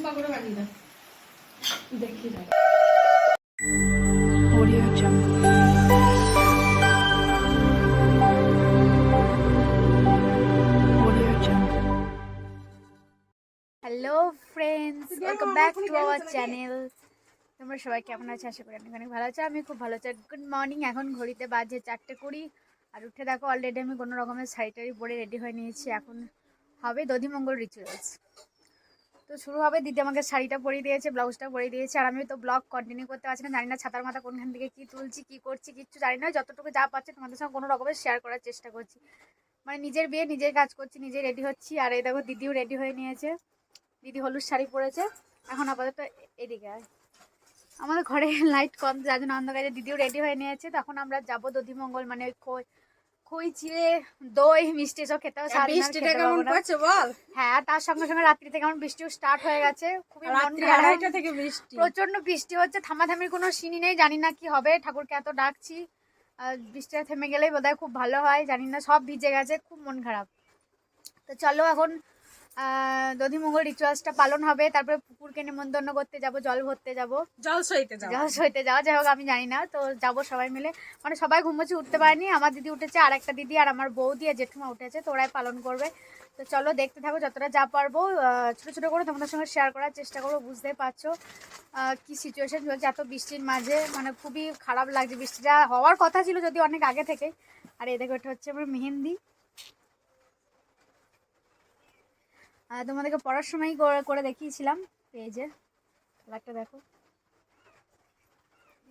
উপা করে বানিয়ে দাও। দেখি দাও Audio Jungle. Hello friends welcome back to our channel তোমরা সবাই কেমন আছো? আশা করি অনেক অনেক ভালো আছো। আমি খুব ভালো আছি। গুড মর্নিং এখন ঘড়িতে বাজে চারটে কুড়ি। আর উঠে দেখো অলরেডি আমি কোনো রকমের শাড়ি টাড়ি পরে রেডি হয়ে নিয়েছি। এখন হবে দধিমঙ্গল রিচুয়ালস তো শুরু হবে। দিদি আমাকে শাড়িটা পরিয়ে দিয়েছে, ব্লাউজটা পরিয়ে দিয়েছে, আর আমি তো ব্লগ কন্টিনিউ করতে পারছি না। জানি না ছাতার মাথা কোনখান থেকে কী তুলছি, কী করছি, কিচ্ছু জানি না। যতটুকু যা পাচ্ছি তোমাদের সঙ্গে কোনো রকমের শেয়ার করার চেষ্টা করছি। মানে নিজের বিয়ে, নিজের কাজ করছি, নিজে রেডি হচ্ছি। আর এই দেখো, দিদিও রেডি হয়ে নিয়েছে। দিদি হলুদ শাড়ি পরেছে। এখন আপাতত এদিকে আয়। আমাদের ঘরে লাইট কম, যার জন্য অন্ধকারে দিদিও রেডি হয়ে নিয়েছে। তখন আমরা যাব দধিমঙ্গল মানে ওই খই খই চিড়ে দই মিষ্টি এসব খেতে হবে সারাদিন বৃষ্টিটা কেমন পড়ছে বল? হ্যাঁ তার সঙ্গে সঙ্গে রাত্রি থেকে আমার বৃষ্টিও স্টার্ট হয়ে গেছে। খুবই রাত্রি আড়াইটা থেকে বৃষ্টি। প্রচণ্ড বৃষ্টি হচ্ছে থামাথামির কোনো সিনি নেই জানি না কি হবে। ঠাকুরকে এত ডাকছি আর বৃষ্টিটা থেমে গেলেই বোধহয় খুব ভালো হয় জানি না সব ভিজে গেছে খুব মন খারাপ। তো চলো এখন দধিমঙ্গল রিচুয়ালসটা পালন হবে। তারপরে পুকুরকে নিমন্ত্রণ করতে যাব জল ভরতে যাব। জল সইতে যাও জল সইতে যাওয়া যাই হোক আমি জানি না। তো যাব সবাই মিলে। মানে সবাই ঘুমোচ্ছে উঠতে পারেনি। আমার দিদি উঠেছে আর একটা দিদি আর আমার বৌদি আর জেঠুমা উঠেছে তো ওরাই পালন করবে। তো চলো দেখতে থাকো যতটা যা পারব। ছোটো ছোটো করে তোমাদের সঙ্গে শেয়ার করার চেষ্টা করব বুঝতেই পারছ। কি সিচুয়েশন চলছে। এত বৃষ্টির মাঝে মানে খুবই খারাপ লাগছে। বৃষ্টিটা হওয়ার কথা ছিল যদি অনেক আগে থেকে। আর এই দেখো এটা হচ্ছে আমার মেহেন্দি। তোমাদেরকে পড়ার সময় করে- দেখিয়েছিলাম এই যে কালারটা দেখো।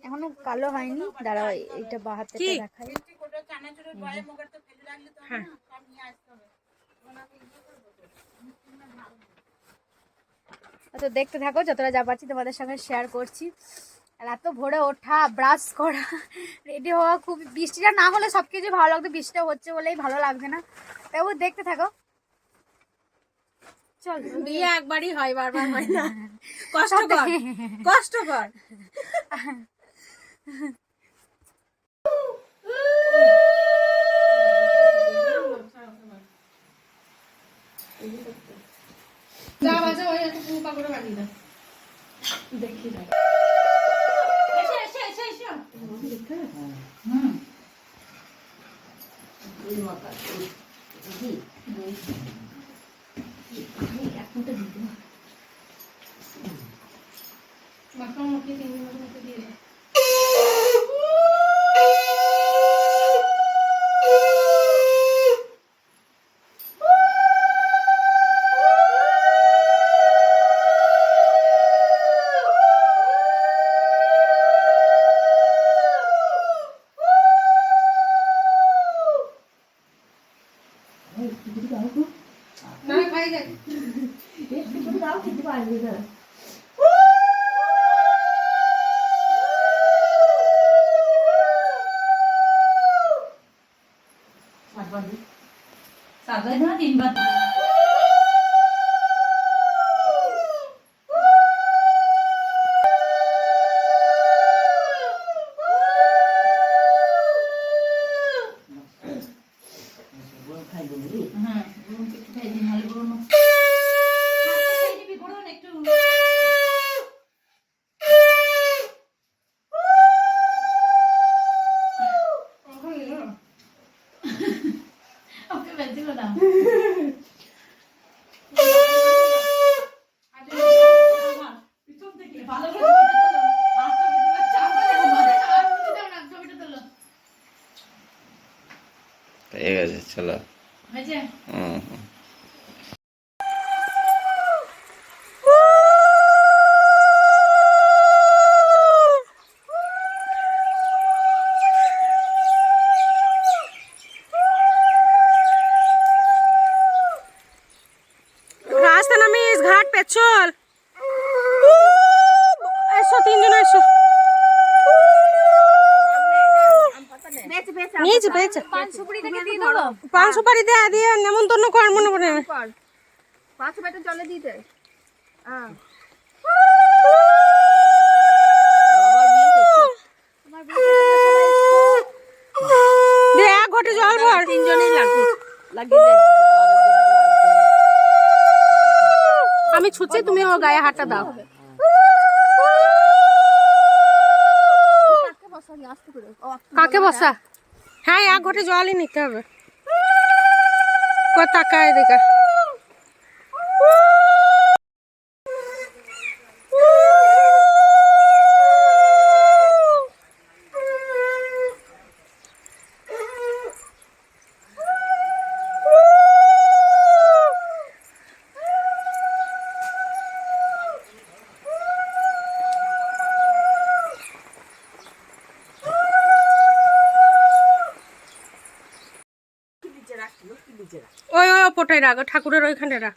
এখনও কালো হয়নি। দাঁড়াও এই- এইটা বাহাতে? দেখাই। হ্যাঁ। তো দেখতে থাকো যতটা যা পারছি তোমাদের সঙ্গে শেয়ার করছি। আর এত ভোরে ওঠা ব্রাশ করা রেডি হওয়া খুব বৃষ্টিটা না হলে সব কিছু ভালো লাগতো বৃষ্টিটা হচ্ছে বলেই ভালো লাগছে না। তবু দেখতে থাকো। চল বিয়ে একবারই হয় বারবার হয় না। কষ্টকর কষ্ট কর যা বাজা ওই একটু উপা করে বানিয়ে দাও। দেখি দাও Aynen. Hepsi bunun altı gibi aynıydı. Sarvadi. Sarvadi na din খাই ঠিক আছে চলো। রাস্তা নামিস ঘাট পেছল নিয়েছি পেয়েছে। পান সুপুরি দিয়ে নেমন্তন্ন কর মনে পাঁচ ব্যাটা জলে দিয়ে দে দে এক ঘটে জল ভর। তিনজনেই লাগবে। আমি ছুচ্ছি তুমি ও গায়ে হাতটা দাও। কাকে বসা? হ্যাঁ এক ঘটে জলই নিতে হবে। কত তাকায় দেখা ওপরটাই রাখ? ঠাকুরের ওইখানে রাখ।